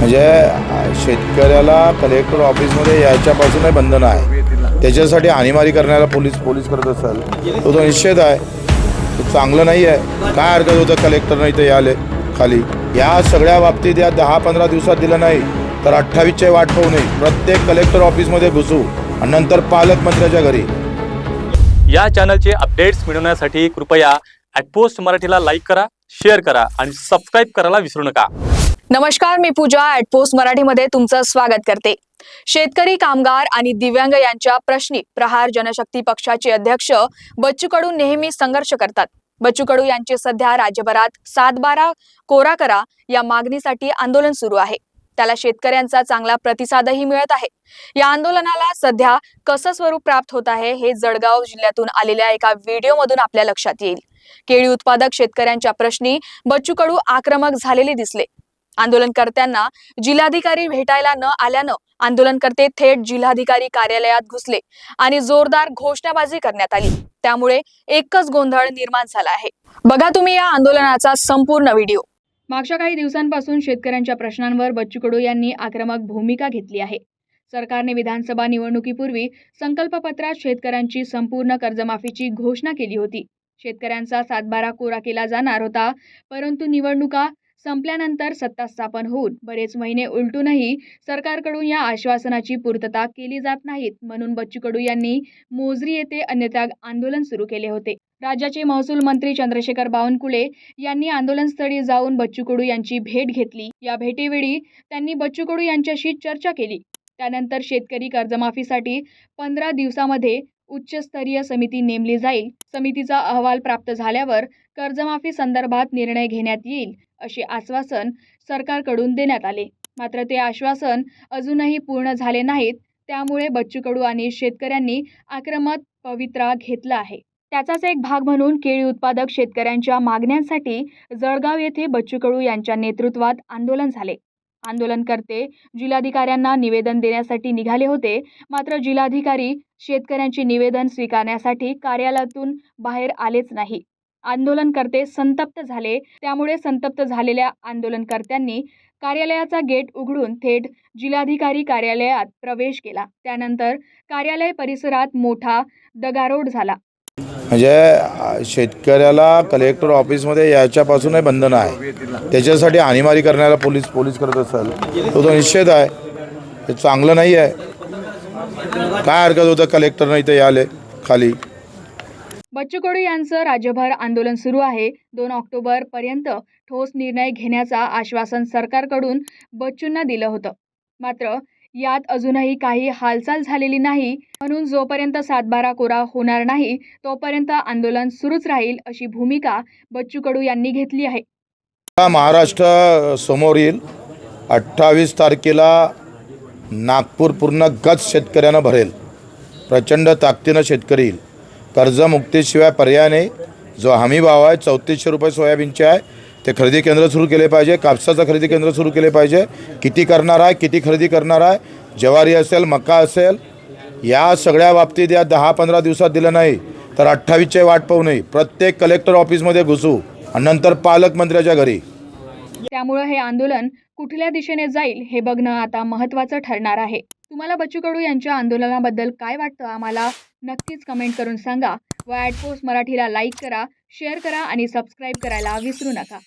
म्हणजे शेतकऱ्याला कलेक्टर ऑफिसमध्ये यायच्यापासूनही बंधन आहे. त्याच्यासाठी हानीमारी करण्याला पोलीस पोलीस करत असाल तो तो निश्चित आहे. चांगलं नाही आहे. काय हरकत होतं? कलेक्टरनं इथं आले खाली. या सगळ्या बाबतीत या दहा पंधरा दिवसात दिलं नाही तर अठ्ठावीसचे वाट पाहू नये. प्रत्येक कलेक्टर ऑफिसमध्ये घुसू आणि नंतर पालकमंत्र्याच्या घरी. या चॅनलचे अपडेट्स मिळवण्यासाठी कृपया ॲटपोस्ट मराठीला लाईक करा शेअर करा आणि सबस्क्राईब करायला विसरू नका. नमस्कार मी पूजा ॲटपोस्ट मराठीमध्ये तुमचं स्वागत करते. शेतकरी कामगार आणि दिव्यांग यांच्या प्रश्नी प्रहार जनशक्ती पक्षाचे अध्यक्ष बच्चू कडू नेहमी संघर्ष करतात. बच्चू कडू यांचे सध्या राज्यभरात सातबारा कोरा करा या मागणीसाठी आंदोलन सुरू आहे. त्याला शेतकऱ्यांचा चांगला प्रतिसादही मिळत आहे. या आंदोलनाला सध्या कसं स्वरूप प्राप्त होत आहे हे जळगाव जिल्ह्यातून आलेल्या एका व्हिडिओमधून आपल्या लक्षात येईल. केळी उत्पादक शेतकऱ्यांच्या प्रश्नी बच्चू कडू आक्रमक झालेले दिसले. आंदोलनकर्त्यांना जिल्हाधिकारी भेटायला न आल्यानं आंदोलनकर्ते थेट जिल्हाधिकारी कार्यालयात घुसले आणि जोरदार घोषणाबाजी करण्यात आली. त्यामुळे एकच गोंधळ निर्माण झाला आहे. बघा तुम्ही या आंदोलनाचा संपूर्ण व्हिडिओ. मागच्या काही दिवसांपासून शेतकऱ्यांच्या प्रश्नांवर बच्चू कडू यांनी आक्रमक भूमिका घेतली आहे. सरकारने विधानसभा निवडणुकीपूर्वी संकल्पपत्रात शेतकऱ्यांची संपूर्ण कर्जमाफीची घोषणा केली होती. शेतकऱ्यांचा सातबारा कोरा केला जाणार होता परंतु निवडणुका संपल्यानंतर सत्ता स्थापन होऊन बरेच महिने उलटूनही सरकारकडून या आश्वासनाची पूर्तता केली जात नाहीत म्हणून बच्चू कडू यांनी मोजरी येथे अन्यत्याग आंदोलन सुरू केले होते. राज्याचे महसूल मंत्री चंद्रशेखर बावनकुळे यांनी आंदोलनस्थळी जाऊन बच्चू कडू यांची भेट घेतली. या भेटीवेळी त्यांनी बच्चू कडू यांच्याशी चर्चा केली. त्यानंतर शेतकरी कर्जमाफीसाठी पंधरा दिवसामध्ये उच्चस्तरीय समिती नेमली जाईल. समितीचा अहवाल प्राप्त झाल्यावर कर्जमाफी संदर्भात निर्णय घेण्यात येईल असे आश्वासन सरकारकडून देण्यात आले. मात्र ते आश्वासन अजूनही पूर्ण झाले नाहीत. त्यामुळे बच्चू कडू आणि शेतकऱ्यांनी आक्रमक पवित्रा घेतला आहे. त्याचाच एक भाग म्हणून केळी उत्पादक शेतकऱ्यांच्या मागण्यांसाठी जळगाव येथे बच्चू कडू यांच्या नेतृत्वात आंदोलन झाले. आंदोलनकर्ते जिल्हाधिकाऱ्यांना निवेदन देण्यासाठी निघाले होते. मात्र जिल्हाधिकारी शेतकऱ्यांचे निवेदन स्वीकारण्यासाठी कार्यालयातून बाहेर आलेच नाही. आंदोलनकर्ते संतप्त झाले. त्यामुळे संतप्त झालेल्या आंदोलनकर्त्यांनी कार्यालयाचा गेट उघडून थेट जिल्हाधिकारी कार्यालयात प्रवेश केला. त्यानंतर कार्यालय परिसरात मोठा दगारोड झाला. म्हणजे शेतकऱ्याला कलेक्टर ऑफिसमध्ये याच्यापासूनही बंधन आहे. त्याच्यासाठी हानीमारी करण्याला पोलीस पोलीस करत असेल तो तो निश्चित आहे. ते चांगलं नाही आहे. काय हरकत होतं कलेक्टरनं इथे आले खाली? बच्चू कडू यांचं राज्यभर आंदोलन सुरू आहे. दोन ऑक्टोबर पर्यंत ठोस निर्णय घेण्याचा आश्वासन सरकारकडून बच्चूंना दिलं होतं. मात्र यात अजूनही काही हालचाल झालेली नाही. म्हणून जोपर्यंत सातबारा कोरा होणार नाही तोपर्यंत आंदोलन सुरूच राहील अशी भूमिका बच्चू कडू यांनी घेतली आहे. हा महाराष्ट्र समोर येईल. अठ्ठावीस तारखेला नागपूर पूर्ण गच शेतकऱ्यानं भरेल. प्रचंड ताकदीनं शेतकरी येईल. कर्जमुक्तीशिवाय पर्याय नाही. जो हमी भाव आहे चौतीसशे रुपये सोयाबीनचे आहे. ते खरेदी केंद्र सुरू केले पाहिजे कापसाचं खरेदी केंद्र सुरू केले पाहिजे. किती करणार आहे किती खरेदी करणार आहे ज्वारी असेल मका असेल या सगळ्या बाबतीत या दहा पंधरा दिवसात दिलं नाही तर अठ्ठावीसचे वाट पाहू नये. प्रत्येक कलेक्टर ऑफिसमध्ये घुसू आणि नंतर पालकमंत्र्याच्या घरी. त्यामुळं हे आंदोलन कुठल्या दिशेने जाईल हे बघणं आता महत्त्वाचं ठरणार आहे. तुम्हाला बच्चू कडू यांच्या आंदोलनाबद्दल काय वाटतं आम्हाला? नक्कीच कमेंट करून सांगा. व ॲट पोस्ट मराठीला लाईक करा शेअर करा आणि सबस्क्राईब करायला विसरू नका.